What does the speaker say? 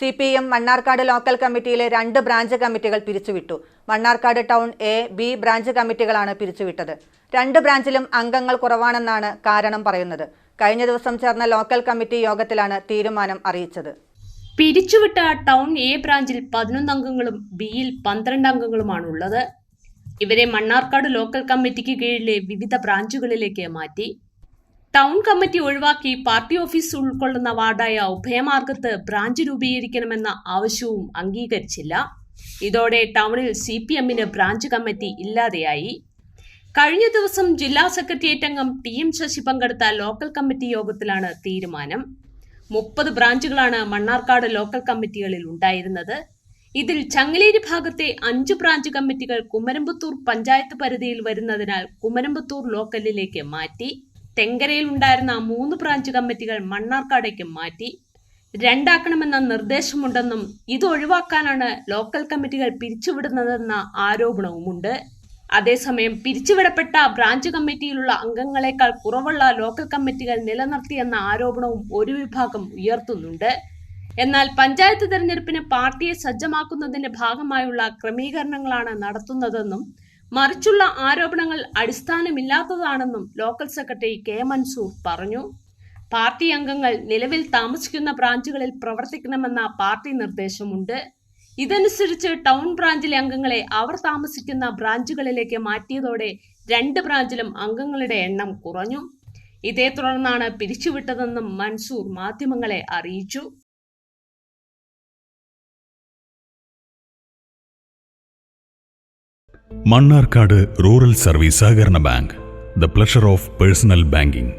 C P M Mannarkkad local കമ്മിറ്റിയിലെ രണ്ട് branch കമ്മിറ്റികൾ പിരിച്ചുവിട്ടു. Mannarkkad town A B branch കമ്മിറ്റികളാണ് പിരിച്ചുവിട്ടത്. രണ്ട് ബ്രാഞ്ചിലും അംഗങ്ങൾ കുറവാണെന്നാണ് കാരണം പറയുന്നത്. കഴിഞ്ഞ ദിവസം ചേർന്ന ലോക്കൽ കമ്മിറ്റി യോഗത്തിലാണ് തീരുമാനം അറിയിച്ചത്. പിരിച്ചുവിട്ട ടൗൺ എ ബ്രാഞ്ചിൽ പതിനൊന്ന് അംഗങ്ങളും ബിയിൽ പന്ത്രണ്ട് അംഗങ്ങളുമാണ് ഉള്ളത്. ഇവരെ മണ്ണാർക്കാട് ലോക്കൽ കമ്മിറ്റിക്ക് കീഴിലെ വിവിധ ബ്രാഞ്ചുകളിലേക്ക് മാറ്റി. ടൗൺ കമ്മിറ്റി ഒഴിവാക്കി പാർട്ടി ഓഫീസ് ഉൾക്കൊള്ളുന്ന വാർഡായ ഉഭയമാർഗത്ത് ബ്രാഞ്ച് രൂപീകരിക്കണമെന്ന ആവശ്യവും അംഗീകരിച്ചില്ല. ഇതോടെ ടൗണിൽ സി പി എമ്മിന് ബ്രാഞ്ച് കമ്മിറ്റി ഇല്ലാതെയായി. കഴിഞ്ഞ ദിവസം ജില്ലാ സെക്രട്ടേറിയറ്റ് അംഗം ടി എം ശശി പങ്കെടുത്ത ലോക്കൽ കമ്മിറ്റി യോഗത്തിലാണ് തീരുമാനം. മുപ്പത് ബ്രാഞ്ചുകളാണ് മണ്ണാർക്കാട് ലോക്കൽ കമ്മിറ്റികളിൽ ഉണ്ടായിരുന്നത്. ഇതിൽ ചങ്ങലേരി ഭാഗത്തെ അഞ്ച് ബ്രാഞ്ച് കമ്മിറ്റികൾ കുമരമ്പത്തൂർ പഞ്ചായത്ത് പരിധിയിൽ വരുന്നതിനാൽ കുമരമ്പത്തൂർ ലോക്കലിലേക്ക് മാറ്റി. തെങ്കരയിൽ ഉണ്ടായിരുന്ന മൂന്ന് ബ്രാഞ്ച് കമ്മിറ്റികൾ മണ്ണാർക്കാടേക്ക് മാറ്റി. രണ്ടാക്കണമെന്ന നിർദ്ദേശമുണ്ടെന്നും ഇത് ഒഴിവാക്കാനാണ് ലോക്കൽ കമ്മിറ്റികൾ പിരിച്ചുവിടുന്നതെന്ന ആരോപണവുമുണ്ട്. അതേസമയം പിരിച്ചുവിടപ്പെട്ട ബ്രാഞ്ച് കമ്മിറ്റിയിലുള്ള അംഗങ്ങളെക്കാൾ കുറവുള്ള ലോക്കൽ കമ്മിറ്റികൾ നിലനിർത്തിയെന്ന ആരോപണവും ഒരു വിഭാഗം ഉയർത്തുന്നുണ്ട്. എന്നാൽ പഞ്ചായത്ത് തെരഞ്ഞെടുപ്പിന് പാർട്ടിയെ സജ്ജമാക്കുന്നതിന്റെ ഭാഗമായുള്ള ക്രമീകരണങ്ങളാണ് നടത്തുന്നതെന്നും മറിച്ചുള്ള ആരോപണങ്ങൾ അടിസ്ഥാനമില്ലാത്തതാണെന്നും ലോക്കൽ സെക്രട്ടറി കെ മൻസൂർ പറഞ്ഞു. പാർട്ടി അംഗങ്ങൾ നിലവിൽ താമസിക്കുന്ന ബ്രാഞ്ചുകളിൽ പ്രവർത്തിക്കണമെന്ന പാർട്ടി നിർദ്ദേശമുണ്ട്. ഇതനുസരിച്ച് ടൗൺ ബ്രാഞ്ചിലെ അംഗങ്ങളെ അവർ താമസിക്കുന്ന ബ്രാഞ്ചുകളിലേക്ക് മാറ്റിയതോടെ രണ്ട് ബ്രാഞ്ചിലും അംഗങ്ങളുടെ എണ്ണം കുറഞ്ഞു. ഇതേ തുടർന്നാണ് പിരിച്ചുവിട്ടതെന്നും മൻസൂർ മാധ്യമങ്ങളെ അറിയിച്ചു. മണ്ണാർക്കാട് റൂറൽ സർവീസ് സഹകരണ bank the pleasure of personal banking.